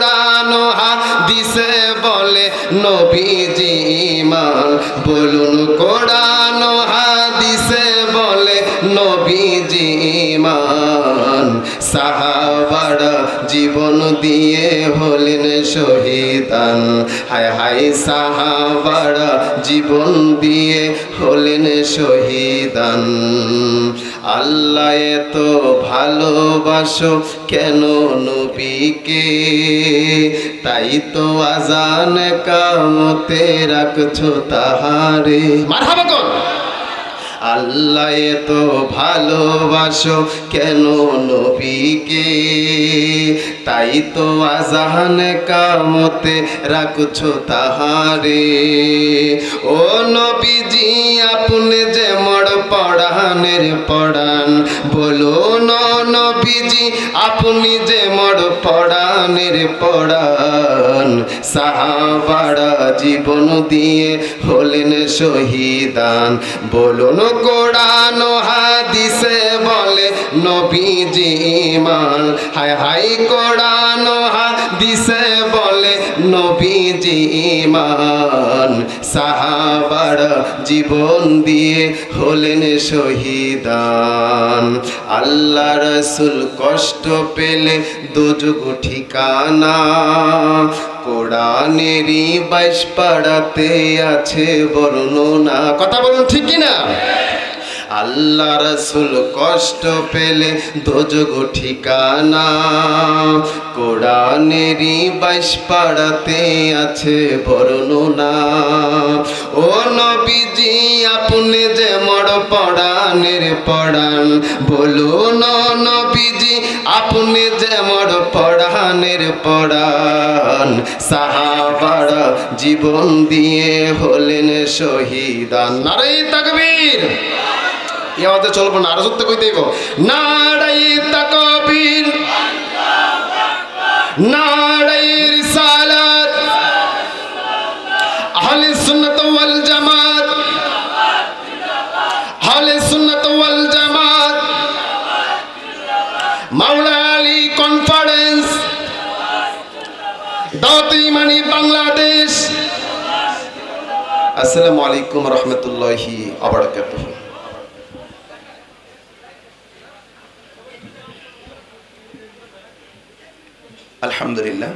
কোরআন হাদিসে বলে নবীজি ইমান বলুন কোরআন হাদিসে বলে নবীজি ইমান সাহাবারা জীবন দিয়ে হলেন শহীদান। হায় হায় সাহাবারা, জীবন দিয়ে হলেন শহীদান। আল্লাহ এত ভালোবাসো কেন নবীকে? তাই তো আজান কামতে রাখছো তাহারে। মারহাবা কোন আল্লাহ তো ভালোবাসো কেন নবীকে? তাই তো আজান কামতে রাখছো তাহারে। ও নবীজি, আপনি যে মড় পড়ানের পড়ান, বলো নবীজি, আপনি যে মড় পড়ানের পড়ান। সাহাবারা জীবন দিয়ে হলেন শহীদান বলুন কোরআন হাদিসে বলে, নবীজি ইমান হায় হাই কোরআন হাদিসে বলে, নবীজি ইমান সাহাবারা জীবন দিয়ে হলেন শহীদান। আল্লাহ রসুল কষ্ট পেলে দুযুগ ঠিকানা। কোরআনেরই বাইশ পাড়াতে আছে বর্ণনা। কথা বলুন ঠিক কিনা? আল্লাহ রসুল কষ্ট পেলে দোজগ ঠিকানা। কোরআনেরই বাইশ পাড়াতে আছে বর্ণনা। ও নবীজি, আপনি যে মড় পড়ানের পড়ান বলুন নবীজি, আপনি যে মড় পড়ানের পড়ান। সাহাবারা জীবন দিয়ে হলেন শহীদান। নারাই তাকবীর। আমাদের চলবো না। আরও সত্য কইতেইব নারাই তাকবীর। নারাই রিসালাত। আহলে সুন্নাত ওয়াল জামাত। আহলে সুন্নাত ওয়াল জামাত। মাওলা আলী কনফারেন্স। দাওয়াত ইমানি বাংলাদেশ। আসসালামু আলাইকুম রহমতুল্লাহি আবরাকাতুহু আলহামদুলিল্লাহ।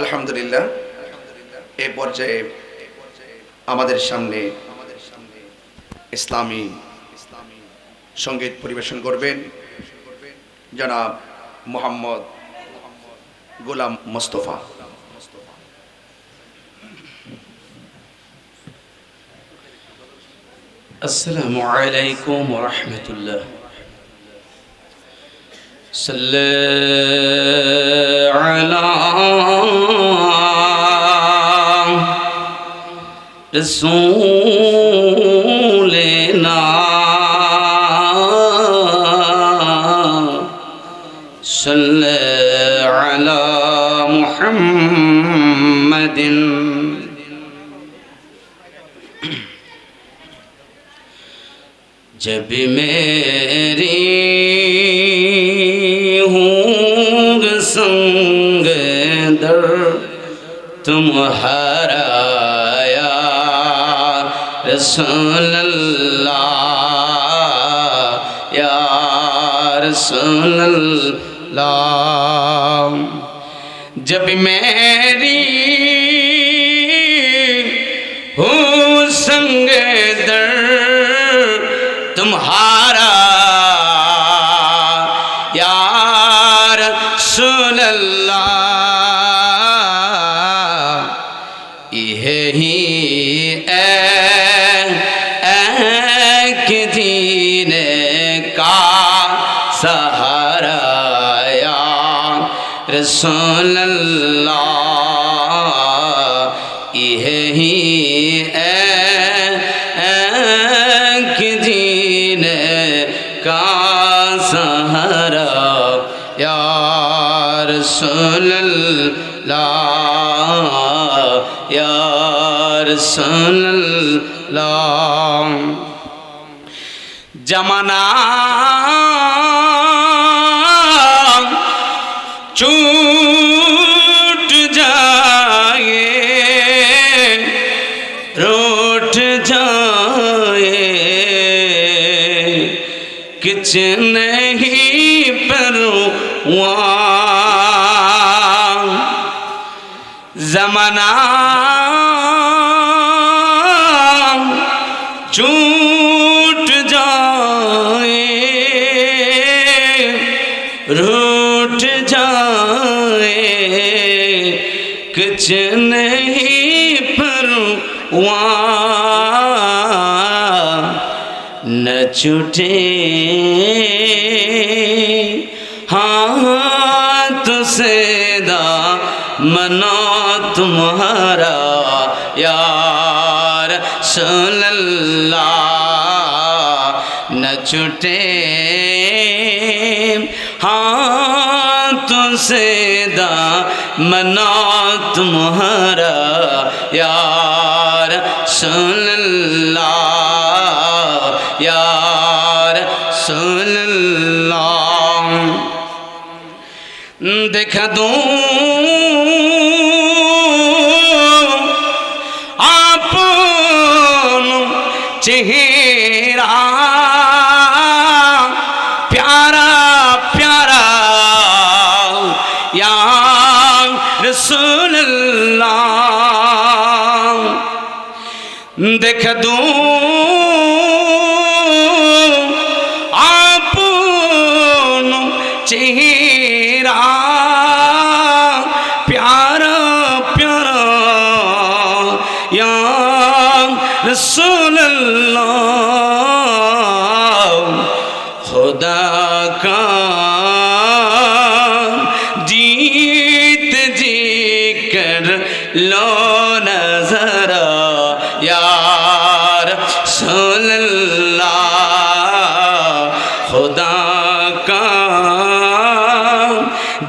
আলহামদুলিল্লাহ। এ পর্যায়ে আমাদের সামনে ইসলামী সংগীত পরিবেশন করবেন। জনাব মোহাম্মদ গোলাম মোস্তফা السلام عليكم ورحمة الله صلى على رسولنا محمد جب میری ہوں سنگ در تمہارا یا رسول اللہ یا رسول اللہ جب میری ہوں سنگ در রসল্লাহ ইহি এক দিন কা সহরা ইয়া রসল্লাহ ইয়া রসল্লাহ জমানা किच नहीं परवा जमाना छूट जाए रूठ जाए कुछ नहीं न छूटे हाथ से दा मनो तुम्हारा यार सल्लल्लाह न छूटे हाथ से दा मनो तुम्हारा यार চেহারা রসুল্লাহ খোদা কা জিত জিকর লো নজরা ইয়ার সুল্লাহ খোদা কা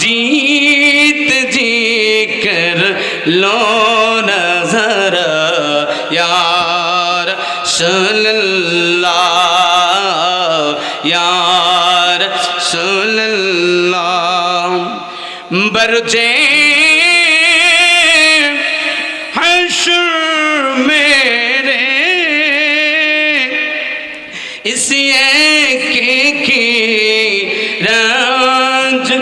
জিত জিকর লো बरजे हशर मेरे इस के की राज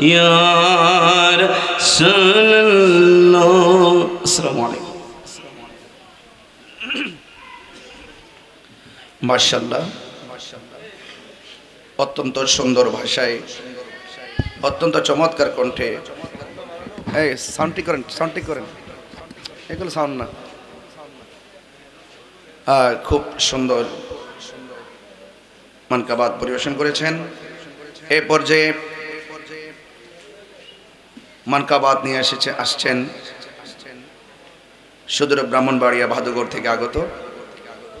ইয়ার আসসালামু মার্শাল্লাহ অত্যন্ত সুন্দর ভাষায়, অত্যন্ত চমৎকার কণ্ঠে। এই সাউন্ডটি করেন সাউন্ডটি করেন। এগুলো সাউন্ড না। খুব সুন্দর মানকাবাদ পরিবেশন করেছেন। এ পর্যায়ে মানকাবাদ নিয়ে এসেছে, আসছেন সুদূর ব্রাহ্মণবাড়িয়া ভাদুগড় থেকে আগত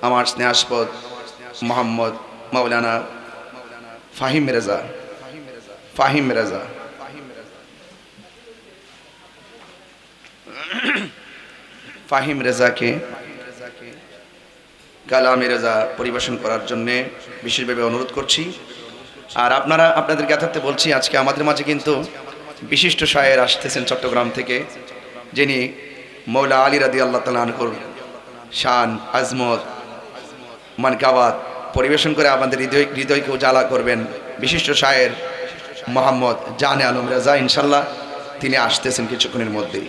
আমার স্নেহাস্পদ মোহাম্মদ মাওলানা ফাহিম রেজা ফাহিম রেজা। ফাহিম রেজাকে কালামি রেজা পরিবেশন করার জন্যে বিশেষভাবে অনুরোধ করছি। আর আপনারা আপনাদের জ্ঞাতার্থে বলছি, আজকে আমাদের মাঝে কিন্তু বিশিষ্ট শায়ের আসতেছেন চট্টগ্রাম থেকে, যিনি মৌলা আলী রাদি আল্লাহ তালুর শান, আজমত মানকাবাদ পরিবেশন করে আমাদের হৃদয় হৃদয়কে উজালা করবেন বিশিষ্ট শায়ের মোহাম্মদ জানে আলম রাজা ইনশাল্লাহ তিনি আসতেছেন কিছুক্ষণের মধ্যেই।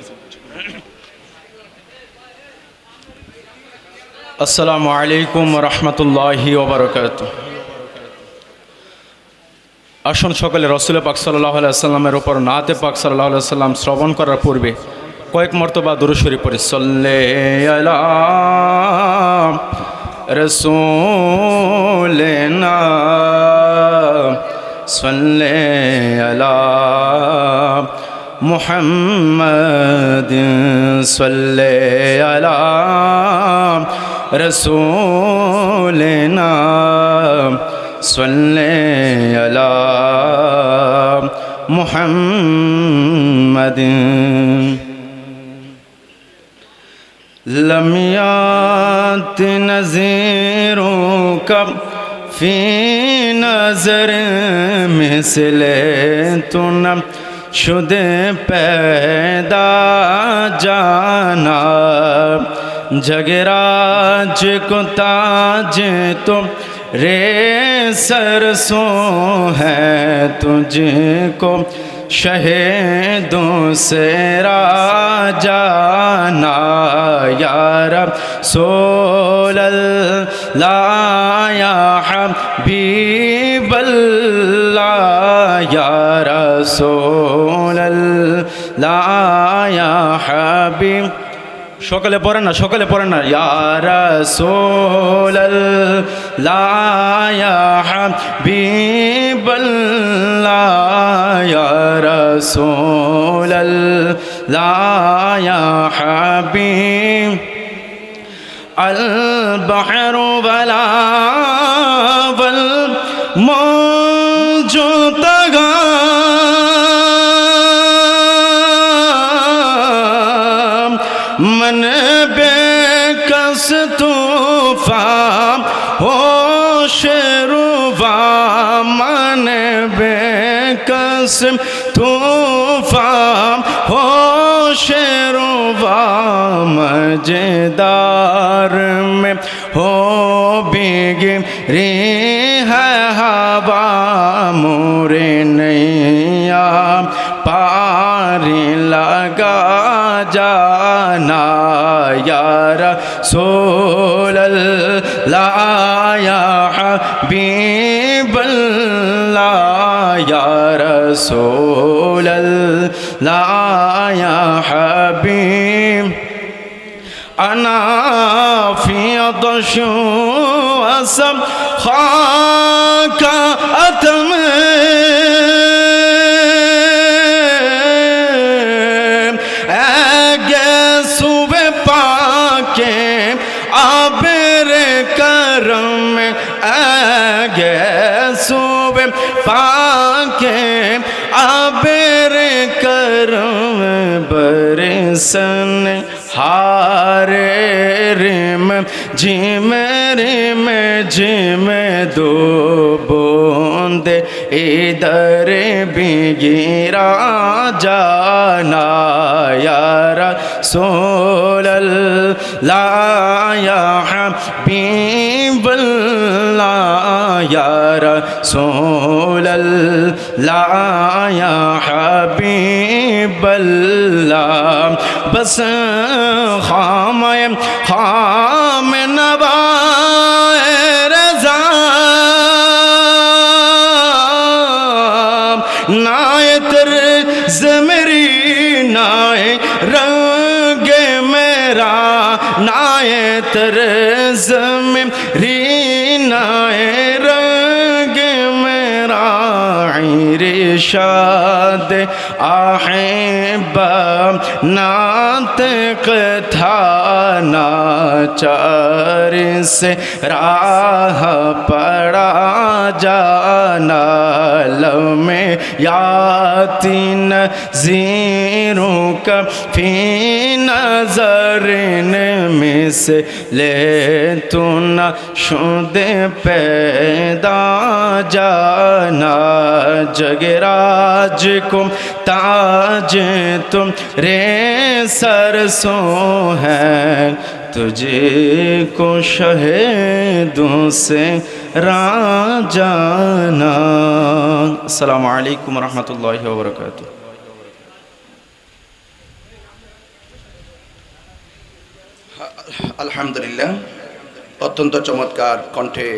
আসসালামু আলাইকুম রহমতুল্লাহি ওবরকাত আসুন সকলে রসুল পাক সাল্লাহ সাল্লামের ওপর নাতে পাক সাল্লাহ সাল্লাম শ্রবণ করার পূর্বে কয়েক মর্তবা দুরুশরী পড়ি সল্লে আলা রসুলেনা সল্লে আলা محمد صلى على رسولنا صلى على محمد لم يات نذيرك في نظر مثل تنم শুদে पैदा رے سرسوں ہے تجھ کو شہدوں سے را جانا یا رسول اللہ یا حبیب اللہ یا رسول اللہ یا حبیب সকলে পড়েন না সকলে পড়েন না ইয়ার সোল লায়া হাবিব ইয়ার সোল লায়া হাবিব البحر ولا اسم طوفان ہوش روا مجدار میں ہو بیگم ری ہے ہوا مورے نیا پار لگا جانا یار سول لا یا حبیب رسول الله يا حبيب. أنا في عطش وسب خاك أتمنى سن ہار رم جم رم جم دو بوند، ادھر بھی گرا جانا یار سول لایا پی بل یار سول لایا बस खाम खाम नवाए रजा नाय तर जमरी नाय रंग मेरा नाय तर जमरी नाय रंग मेरा इरशाद عاتق تھا ناچار سے، راہ پڑا جانا، لو یا تین زیروں کا فی نظر میں سے لے تو نہ شد پیدا جانا، جگراج کم ताज तुम रे सरसों है तुझे को शहेदों से राजाना अस्सलामु अलैकुम रहमतुल्लाहि व बरकातुहू আলহামদুলিল্লাহ অত্যন্ত চমৎকার কণ্ঠে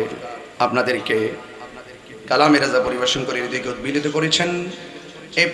আপনাদেরকে কালামে রাজা পরিবেশন করে হৃদয়কে উদ্বিলিত করেছেন